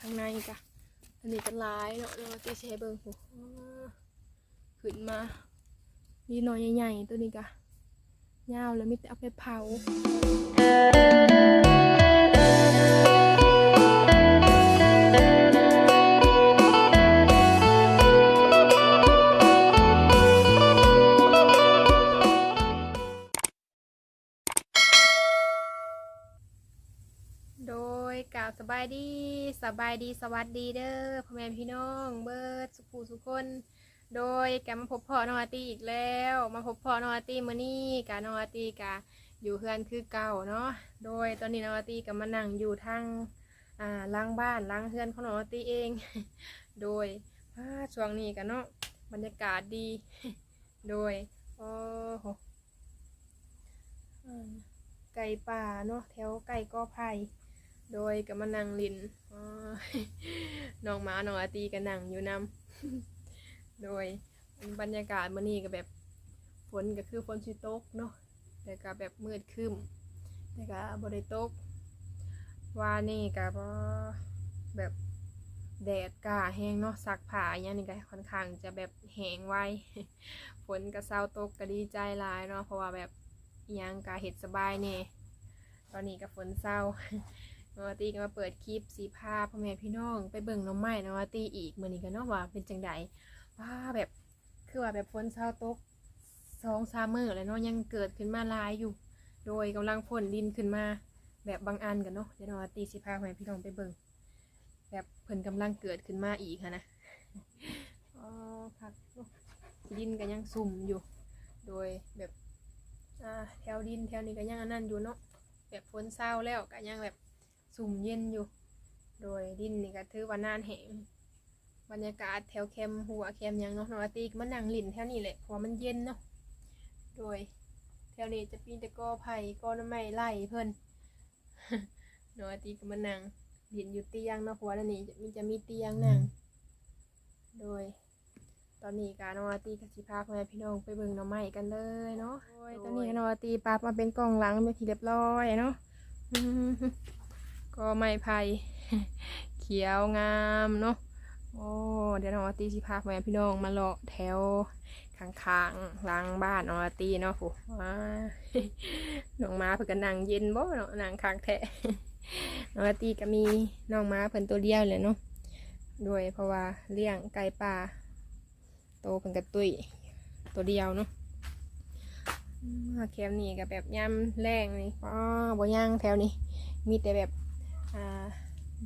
ทางในกะอันนี้ก็หลายเนาะเนาตีแชเบิ่งหูขึ้นมามีหน่อยใหญ่ๆตัวนี้กะยาวแล้วมีแต่เอาไปเผา บายดีสบายดีสวัสดีเด้อพ่อแม่พี่น้อง เบิร์ดสุขูสุคน โดยแกมาพบพ่อนองอาร์ตีอีกแล้ว มาพบพ่อนองอาร์ตีมื้อนี้กะนองอาร์ตีกะอยู่เฮือนคือเก่าเนาะโดยตอนนี้นองอาร์ตีกะมานั่งอยู่ทางอ่าล้างบ้านล้างเฮือนของนองอาร์ตีเอง โดยช่วงนี้กันเนาะบรรยากาศดี โดยโอ้โหไก่ป่าเนาะแถวไก่กอไผ่ โดยกับมานั่งลินน้องหมาน้องอาตีก็นั่งอยู่นำโดยบรรยากาศมื้อนี้ก็แบบฝนก็คือฝนสิตกเนาะแต่ก็แบบมืดคึ้มแต่ก็บ่ได้ตกว่านี่ก็บ่แบบแดดกล้าแห้งเนาะซักผ้าอย่างนี้ก็ค่อนข้างจะแบบแห้งไวฝนก็เศร้าตกก็ดีใจหลายเนาะเพราะว่าแบบยังก็เฮ็ดสบายแน่ตอนนี้ก็ฝนเศร้า นวาตีก็มาเปิดคลิปสีภาพพ่อแม่พี่น้อง ไปเบิ่งน้องใหม่นวาตีอีกเหมือนี้กันเนาะว่าเป็นจังใดว่าแบบคือว่าแบบฝนเช้าตกสองสามมื้อแล้วเนาะยังเกิดขึ้นมาลายอยู่ โดยกำลังฝนดินขึ้นมา แบบบางอันกันเนาะเดี๋ยวนวาตีสีภาพพ่อแม่พี่น้องไปเบิ่งแบบเพิ่นกำลังเกิดขึ้นมาอีกค่ะนะอ๋อพักดินก็ยังสุ่มอยู่ โดยแบบแถวดินแถวนี้ก็ยังอันนั้นอยู่เนาะแบบฝนเศร้าแล้วก็ยังแบบ สุ่มเย็นอยู่ โดยดินนี่ก็ถือว่านานแหงบรรยากาศแถวแคมป์หัวแคมป์หยังเนาะนอตีก็มันนั่งหลินแถวนี้แหละเพราะว่ามันเย็นเนาะโดยแถวนี้จะปีนแต่กอไผ่กอน้ำไม้ไล่เพิ่นนอตีก็มันนั่งหลินอยู่เตียงเนาะเพราะว่าด้านนี้จะมีจะมีเตียงนั่งโดย ตอนนี้กานอตีกับสิพาพ่อแม่พี่น้องไปเบิ่งหน่อไม้กันเลยเนาะโดยตอนนี้นอตีปาบมาเป็นกล่องหลังเป็นที่เรียบร้อยเนาะอืม ก็ไม้ไผ่เขียวงามเนาะโอ้เดี๋ยวน้องอาร์ตีสิพาแม่พี่น้องมาเลาะแถวข้างๆหลังบ้านน้องอาร์ตีเนาะผู้ว้าน้องม้าเพิ่นก็นั่งเย็นบ่เนาะนั่งข้างแทะน้องอาร์ตีก็มีน้องม้าเพิ่นตัวเดียวเลยเนาะด้วยเพราะว่าเลี้ยงไก่ป่าโตเพิ่นกระตุยตัวเดียวเนาะแคมนี่ก็แบบย่ำแรงนี่อ๋อบ่ย่างแถวนี้มีแต่แบบ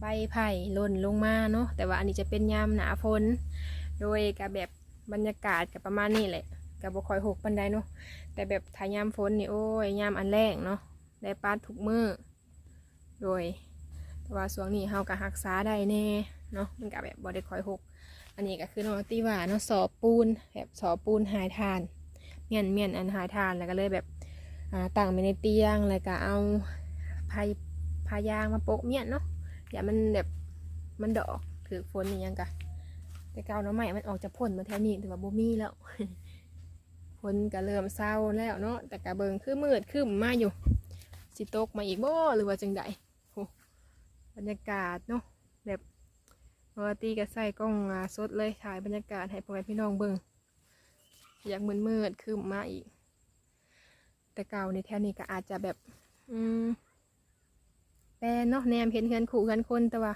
ใบไผ่หล่นลงมาเนาะแต่ว่าอันนี้จะเป็นยามหนาฝนโดยกับแบบบรรยากาศกับประมาณนี้แหละกับบ่คอยหกปันไดเนาะแต่แบบถ้ายยามฝนนี่โอ้ยยามอันแรกเนาะได้ปาดทุกมือโดยแต่ว่าช่วงนี้เฮาก็รักษาได้แน่เนาะมันก็แบบบ่ได้คอยหกอันนี้ก็คือนาะที่ว่าเนาะสอบปูนแบบสอบปูนหายทานเมียนเมียนอันหายทานแล้วก็เลยแบบอ่างไปในเตียงแล้วก็เอาพา ยพายางมาโปะเมียนเนาะอย่ามันแบบมันดอกถือฝนนี่ยังกะแต่เก่าเนาะใหม่มันออกจากพ่นมาแถวนี้แต่ว่าบ่มีแล้วฝนก็เริ่มเศร้าแล้วเนาะแต่กะเบิงคือมืดคือมาอยู่ สิตกมาอีกบ่หรือว่าจังใดบรรยากาศเนาะแบบปกติก็ใส่กล้องสดเลยถ่ายบรรยากาศให้พ่อแม่พี่น้องเบิงอยากมืดมืดคือมาอีก แต่เก่าในแถวนี้ก็อาจจะแบบ อืม แปลนเนาะแนมเห็นเฮือนขู่เฮือนคนแต่ว่า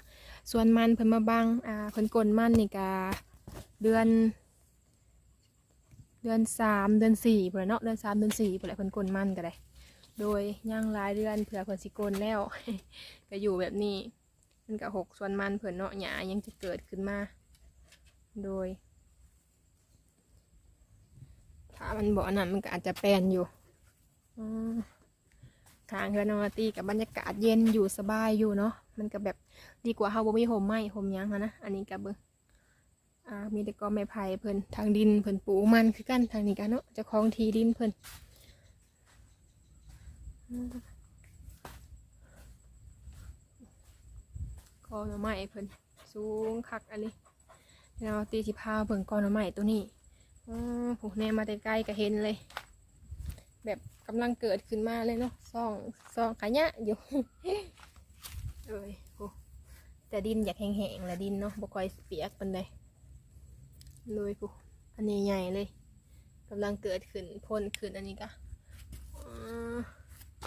ส่วนมันเพิ่นมาบังอ่าเพิ่นกลนมันนี่กาเดือน เดือนสามเดือนสี่เพิ่นเนาะเดือนสามเดือนสี่เพิ่นแหละเพิ่นกลนมันก็ได้ โดยย่างหลายเดือนเผื่อเพิ่นสิกลแล้ว ก็อยู่แบบนี้มันก็หกส่วนมันเพิ่นเนาะหญ้ายังจะเกิดขึ้นมา โดย ถ้ามันบ่อนนั้นมันก็อาจจะแปลนอยู่อืม ทางเฮือนองอาตีกับบรรยากาศเย็นอยู่สบายอยู่เนาะมันก็แบบดีกว่าเฮาบ่มีห่มไม้ห่มยังหั้นะอันนี้ก็เบิ่งอ่ามีแต่กอไม้ไผ่เพิ่นทางดินเพิ่นปลูกมันคือกันทางนี้กันเนาะจ้าของทีดินเพิ่นอืมกอหน่อไม้เพิ่นสูงคักอันนี้แล้วตีสิพาเบิ่งกอหน่อไม้ตัวนี้อืมผูกแนมมาแต่ไกลก็เห็นเลย แบบกำลังเกิดขึ้นมาเลยเนาะซ่องซ่องขยะอยู่เอ้ยโหแต่ดินอยากแห้งๆแหละดินเนาะบ่ค่อยเปียกปานใดเลยผู้อันนี้ใหญ่เลยกำลังเกิดขึ้นพ่นขึ้นอันนี้ก็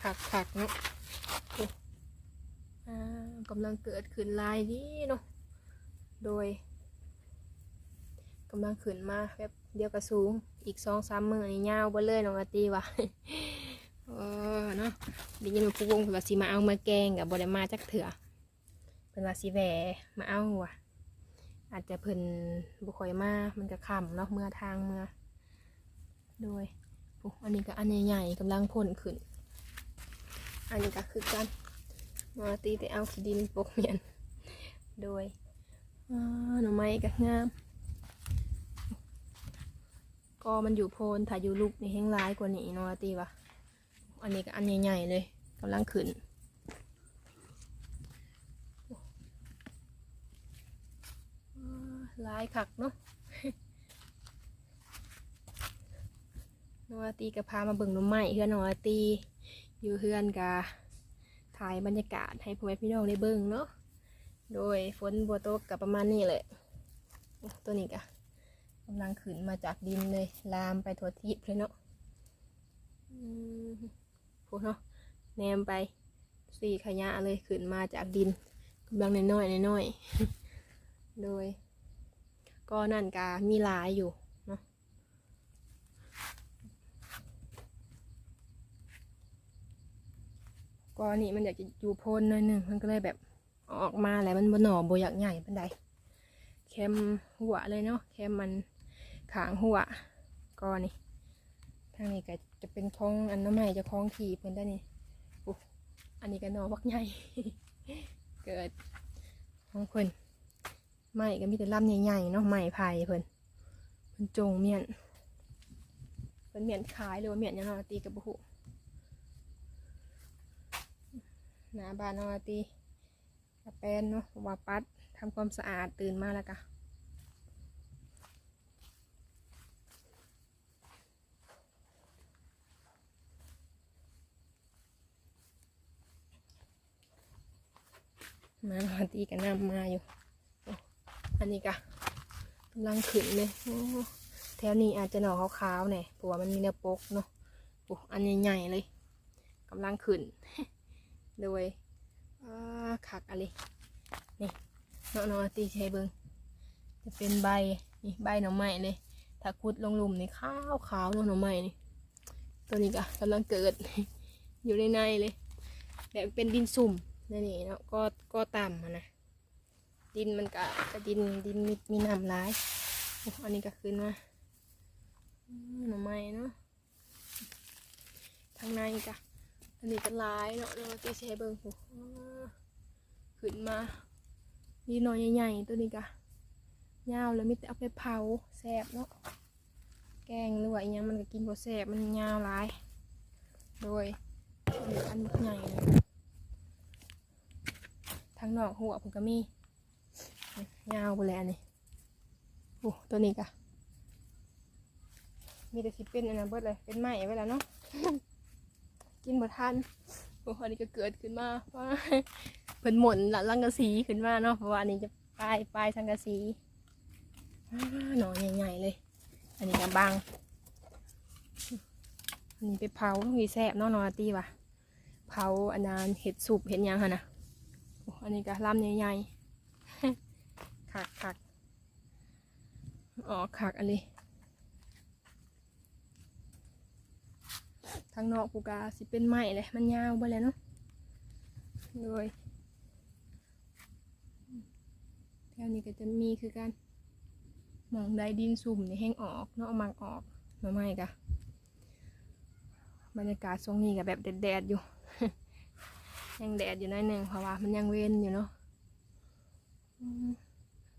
ผักผักเนาะกำลังเกิดขึ้นลายดีเนาะโดยกำลังขึ้นมาแบบ เดียวกับสูงอีกสองสามมือนี่ยาวเบ่เลยน้องอาตีว่ะเออเนาะไดียินว่าผู้วงเพิ่นว่าสิมาเอามาแกงกับบ่ได้มาจักเถื่อเพิ่นว่าสิแหวมาเอาว่ะ อาจจะเพิ่นบ่ค่อยมามันก็ค่ำเนาะเมื่อทางเมื่อโดยอ้อันนี้ก็อันใหญ่ๆกำลังพ่นขึ้น อันนี้ก็คือกันมาตีแต่เอาขี้ดินปกเมียนโดยอ่าหน่อไม้ก็งาม ก็มันอยู่โพนถ้าอยู่ลูกนี่แห้งร้ายกว่านี้เนาะตีวะอันนี้ก็อันใหญ่ๆเลยกำลังขึ้นอ่าร้ายคักเนาะนอตีก็พามาเบิ่งน้ำไม้เฮือนนอตีอยู่เฮือนกะถ่ายบรรยากาศให้พ่อแม่พี่น้องได้เบิ่งเนาะ โดยฝนบัวตกกับประมาณนี้แหละโอ้ตัวนี้กะ กำลังขึ้นมาจากดินเลย ลามไปทั่วทิศเลยเนาะพูดเนาะแนมไปสี่ขยะเลยขึ้นมาจากดินกำลังน้อยๆน้อยๆโดย ก็นั่นกามีหลายอยู่เนาะก็นี่มันอยากจะอยู่โพนหน่อยหนึ่งมันก็เลยแบบออกมาแล้วมันบนหน่อบอยากใหญ่ปันใดแคมหัวเลยเนาะแคมมัน ขางหัวก็นี่ทางนี้ก็จะเป็นคลองอันน้ำใหม่จะคลองทีเพิ่นได้นี่ปุ๊อันนี้ก็นอบักใหญ่ เกิดของเพิ่นไม้ก็มีแต่ลำใหญ่ๆเนาะไม้ไผ่เพิ่นเพิ่นจงเมียนเพิ่นเมียนขายหรือว่าเมียนยังนาะตีกับบุหุหนาบ้านนาะตีกระแปนเนาะว่าปัดทำความสะอาดตื่นมาแล้วก มาหนอนตีกันนำมาอยู่อ้อันนี้กะกำลังขึ้นเลยแถวนี้อาจจะหน่อขาวๆเนี่ยเพราะว่ามันมีเนื้อปกเนาะโอ้อันใหญ่ๆเลยกำลังขึ้นโดยขักอะไรเนาะเนาะตีใช้เบิงจะเป็นใบนี่ใบหน่อไม้เลยถ้าคุดลงลุมนี่ขาวขาวๆเนาะหน่อไม้นี่ตัวนี้ก็กำลังเกิดอยู่ในในเลยแบบเป็นดินสุ่ม นี่นี่เนาะก็ก็ต่ำนะดินมันก็จะดินดินมีมีน้ำร้ายอันนี้ก็ขึ้นมาหน่อไม้เนาะทางในก็อันนี้ก็ร้ายเนาะเนาตีใช้เบิงโอ้ขึ้นมานี่หน่อยใหญ่ๆตัวนี้กะยาวแล้วมิแต่เอาไปเผาแซ่บเนาะแกงหรือว่าอหยังมันก็กินบ่แซ่บมันยาวหลาย โดยอันใหญ่เลย ทางนอกหัวผมก็มียาวไปแล้วนี่โอ้ตัวนี้กะมีแต่สิเป็นอันนั้นเบิดเลยเป็นไหมไว้แล้วเนาะกินบ่ทันโอ้อันนี้ก็เกิดขึ้นมาว่าเพิ่นหมุนหลังลังกะสีขึ้นมาเนาะเพราะว่าอันนี้จะปลายปลายสังกะสีอ้าหน่อใหญ่ๆเลย อันนี้ก็บางอันนี้ไปเผามีแซบเนาะนอตีว่ะเผาอันนั้นเห็ดสุบเห็ดยังฮะนะ อันนี้ก็ลำใหญ่ๆขักขักอ๋อขักอันนี้ทางนอกปูกาสิเป็นไม้เลยมันยาวไปเลยเนาะโดยแถวนี้ก็จะมีคือกันมองได้ดินสุ่มในแห้งออกเนาะมักออกหน่อไม้กะบรรยากาศทรงนี้กับแบบแดดๆอยู่ ยังแดดอยู่น้อยหนึ่งเพราะว่ามันยังเว้นอยู่เนาะ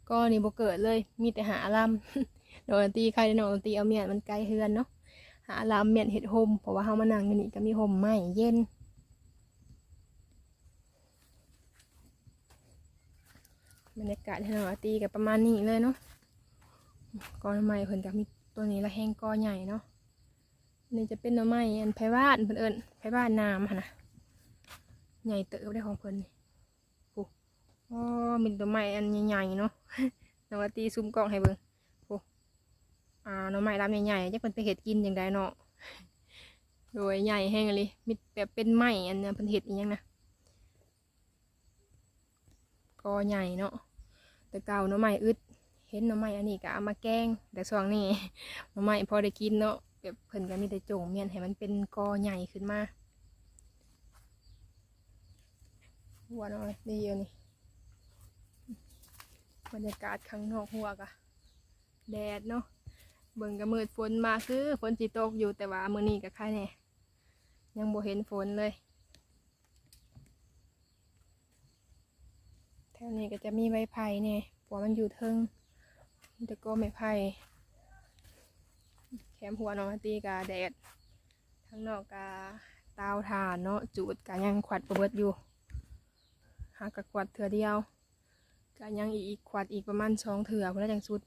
ก็นี่บ่เกิดเลย มีแต่หาลำโดนตีใครโดนตีเอาเมียนมันไกลเฮือนเนาะหาลำเมียนเห็ดห่มเพราะว่าเฮามานั่งนนี่ก็มีห่มไม้เย็นบรรยากาศที่เราตีกับประมาณนี้เลยเนาะก้อนไม้เพิ่นกับมีตัวนี้ละแห้งก้อใหญ่เนาะนนี่จะเป็นหน่อไม้อันไผ่บ้านเพิ่นเอิญไผ่บ้านน้ำค่ะนะ ใหญ่เติบได้ของเพิ่นโอ้โหอ๋อมีต้นไม้อันใหญ่ๆเนาะน้องอาตีซุ่มกล้องให้เบิ่งโอ้อ่าน้องไม้ลำใหญ่ๆจะเพิ่นไปเห็ดกินอย่างไรเนาะโดยใหญ่แห้งเลยมีแบบเป็นไม้อันเนี้ยเพิ่นเห็ดอีหยังนะก็ใหญ่เนาะแต่เก่าน้องไม้อึดเห็นน้องไม้อันนี้ก็เอามาแกงแต่ส่วงนี้หน้องไม้พอได้กินเนาะแบบเพิ่นก็มีแต่โจงเมียนให้มันเป็นกอใหญ่ขึ้นมา หัวหน่อยดีเดียวนี่บรรยากาศข้างนอกหัวกะแดดเนาะเบิ่งก็มืดฝนมาคือฝนสิตกอยู่แต่ว่ามือนี้ก็ค่ายแน่ยังบ่เห็นฝนเลยแถวนี้ก็จะมีไม้ไผ่เนี่ยเพราะว่ามันอยู่เทิงแต่ก็ไม้ไผ่แคมหัวน้องตีกาแดดทั้งนอกกาเตาถ่านเนาะจูดกายังขวัดประเบิดอยู่ หากะขวดเถื่อเดียวกายังอีกขวดอีกประมาณสองเถื่อเพื่อจังสุด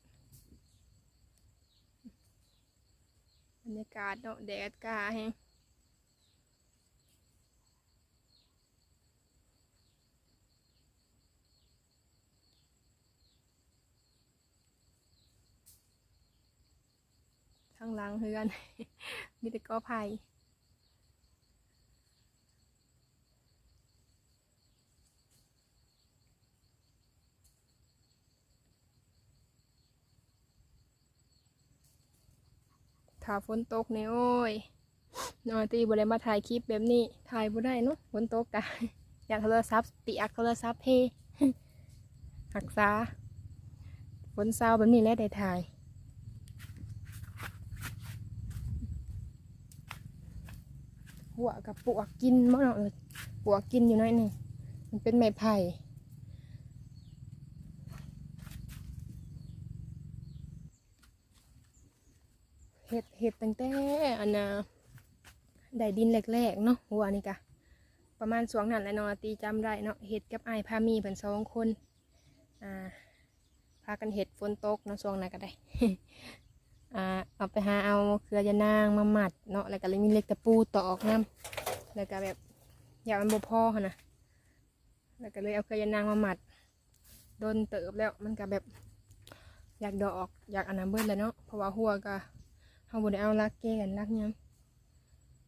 บรรยากาศเนาะแดดกาแฮงข้างหลังเฮือน มีแต่กอไผ่ ถ้าฝนตกเนี่ยโอ้ยนอนตีบ่ได้มาถ่ายคลิปแบบนี้ ถ่ายบ่ได้เนาะฝนตกกะอยากโทรศัพท์เปียกโทรศัพท์เพหักษาฝนเศร้าแบบนี้แหล้วได้ถ่ายหัวกับปวกกินมั้งเนาะปวกกินอยู่หน้อยหนึ่งมันเป็นไม้ไผ่ เห็ดเห็ดตั้งแต่อันน่ะได้ดินแรกๆเนาะหัวนี่กะประมาณสวงนั้นแหละเนาะตีจำได้เนาะเห็ดกับไอ้พามีเป็นสองคนอ่าพากันเห็ดฝนตกเนาะสวงนั้นก็ได้อ่าเอาไปหาเอาเครือยานางมาหมัดเนาะแล้วก็เลยมีเล็กตะปูตอกน้ำแล้วก็แบบอยากมันบ่พอหั้นะแล้วก็เลยเอาเครือยานางมาหมัดโดนเติบแล้วมันก็แบบ อยากดอกอยากอันนั้นเบิดแล้วเนาะเพราะว่าหัวก็ เขาบ่ได้เอาลักเก้กันลักยัง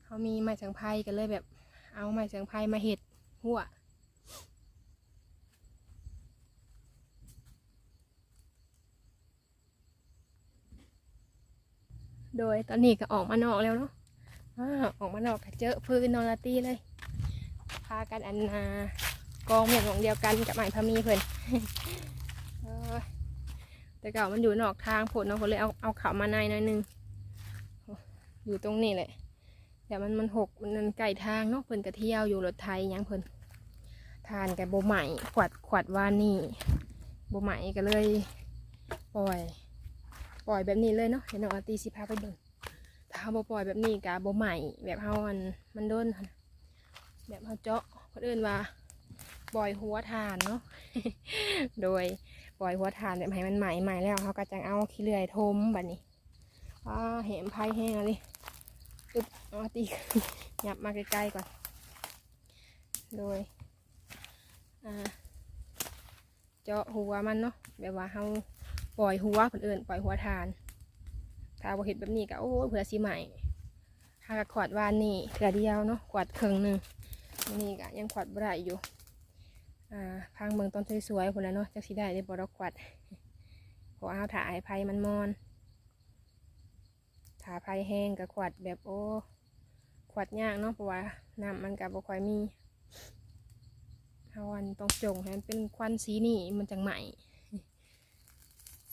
เขามีไม้สังไพรก็เลยแบบ เอาไม้สังไพรมาเห็ดหัวโดยตอนนี้ก็ออกมานอกแล้วเนาะอออกมานอกก็เจอพื้นนอนลาตี้เลย พากันอันนากองเหมือนของเดียวกันกับหม่พามีเพิ่ออแต่เก่ามันอยู่นอกทางผลเนาะคนเลยเอาเอาเขามาในหน่อยนึง อยู่ตรงนี้แหละเดี๋ยวมันมันหกมันไก่ทางเนาะเพิ่นกระเที่ยวอยู่รถไทยยังเพิ่นทานกับโบใหม่ขวัดขวัดว่านี่โบใหม่ก็เลยปล่อย ปล่อยแบบนี้เลยเนาะเห็นน้องอาตีสิพาไปเบิ่งถ้าเขาบ่ปล่อยแบบนี้กะบ่ใหม่แบบเฮามันมันดนหั่นแบบเฮาเจาะคนอื่นว่าปล่อยหัวทานเนาะโดยปล่อยหัวทานแบบให้มันใหม่ใหม่แล้วเขาก็จังเอาขี้เลื่อยทมแบบนี้อ่าแหมไพ่แห้งเลย อึบเอาอตีหยับมาใกล้ๆก่อน โดยเจาะหัวมันเนาะแบบว่าเฮาปล่อยหัวคนอื่นปล่อยหัวทานถ้าบ่เห็ดแบบนี้ก็โอ้เผื่อสิใหม่หากขวดวานนี่เถื่อเดียวเนาะขวดเครึ่งหนึ่งนี่ก็ยังขวดบ่ได้อยู่อ่าพังเมืองต้นสวยๆคนละเนาะจักสิได้ได้บ่ดอกขวดเพอเอาถ่ายไผ่มันมอน ถ่าไผ่แห้งกับขวดแบบโอ้ขวดยากเนาะเพราะว่าน้ำมันกับบ่ค่อยมีเฮาอันต้องจงให้มันเป็นควันสีนี่มันจังใหม่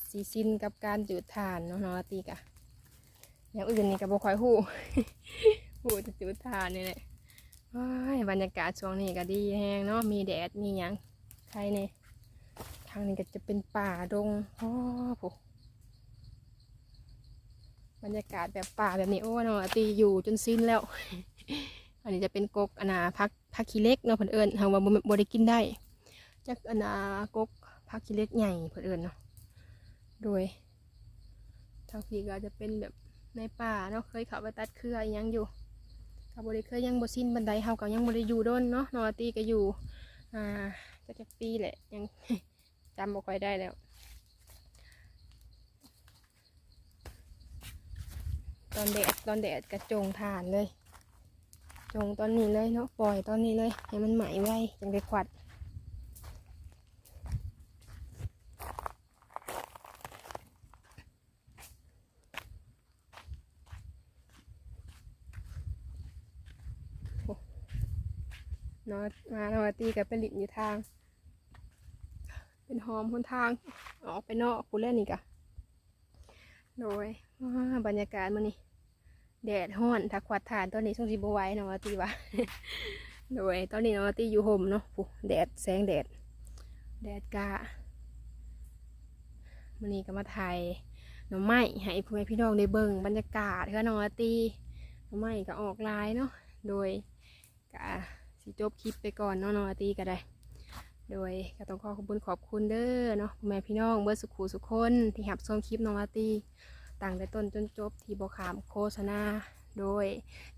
สีซินกับการจืดทานเนาะนาะตีกะอย่างอื่นนี่ก็บ่ค่อยฮู้ฮู้จะจืดทานนี่แหละว้ายบรรยากาศช่วงนี้ก็ดีแฮงเนาะมีแดดมีหยังใครเนี่ยทางนี้ก็จะเป็นป่าดงโอ้โห บรรยากาศแบบป่าแบบนี้โอ้เนาะตีอยู่จนสิ้นแล้ว อันนี้จะเป็นกกอนาพักพักขี้เล็กเนาะเพิ่นเอิญทางว่าบ่บ่ได้กินได้จักอนา กกพักขี้เล็กใหญ่เพิ่นเอิญเนาะโดยทางพี่ก็จะเป็นแบบในป่าเนาะเคยเข้าไปตัดเครืออยังอยู่กับบริเคยยังบสิ้นบันไดเฮาก็ยังบริอยู่โดนเนาะนอตีก็อยู่ อ่าจะจะปีแหละยังจำบ่ค่อยได้แล้ว ตอนแดดตอนแดดกระจงทานเลย จงตอนนี้เลยเนาะปล่อยตอนนี้เลย ให้มันไหมไว้จังได้ควัดเนาะมาเนาตีกับเป็นหลินอยู่ทาง เป็นหอมคนทาง ออกไปนอกกูเล่นนี่กะโดยว้าบรรยากาศมันนี่ แดดห้อนถ้าควัดทานตอนนี้ช่วงสิบไหว้นาะว่าตีว่าโดยตอนนี้นาะว่าตีอยู่ห่มเนาะแดดแสงแดด แดดกะมันนี่ก็มาถ่ายหน่อไม้ให้พ่อแม่พี่น้องได้เบิ่งบรรยากาศเพื่อน้องว่าตีหน่อไม้ก็ออกลายเนาะโดยกะสิจบคลิปไปก่อนเนาะน้องอาตีก็ได้ โดยก็ต้องขอขอบคุณขอบคุณเด้อเนาะพ่อแม่พี่น้องเบิร์สุขูสุขคนที่หับชมคลิปน้องอาตี ตั้งแต่ต้นจนจบที่บอขามโฆษณาโดย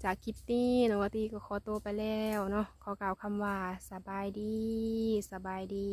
จากคลิปนี้นวตีก็ขอตัวไปแล้วเนาะขอกล่าวคำว่าสบายดี สบายดี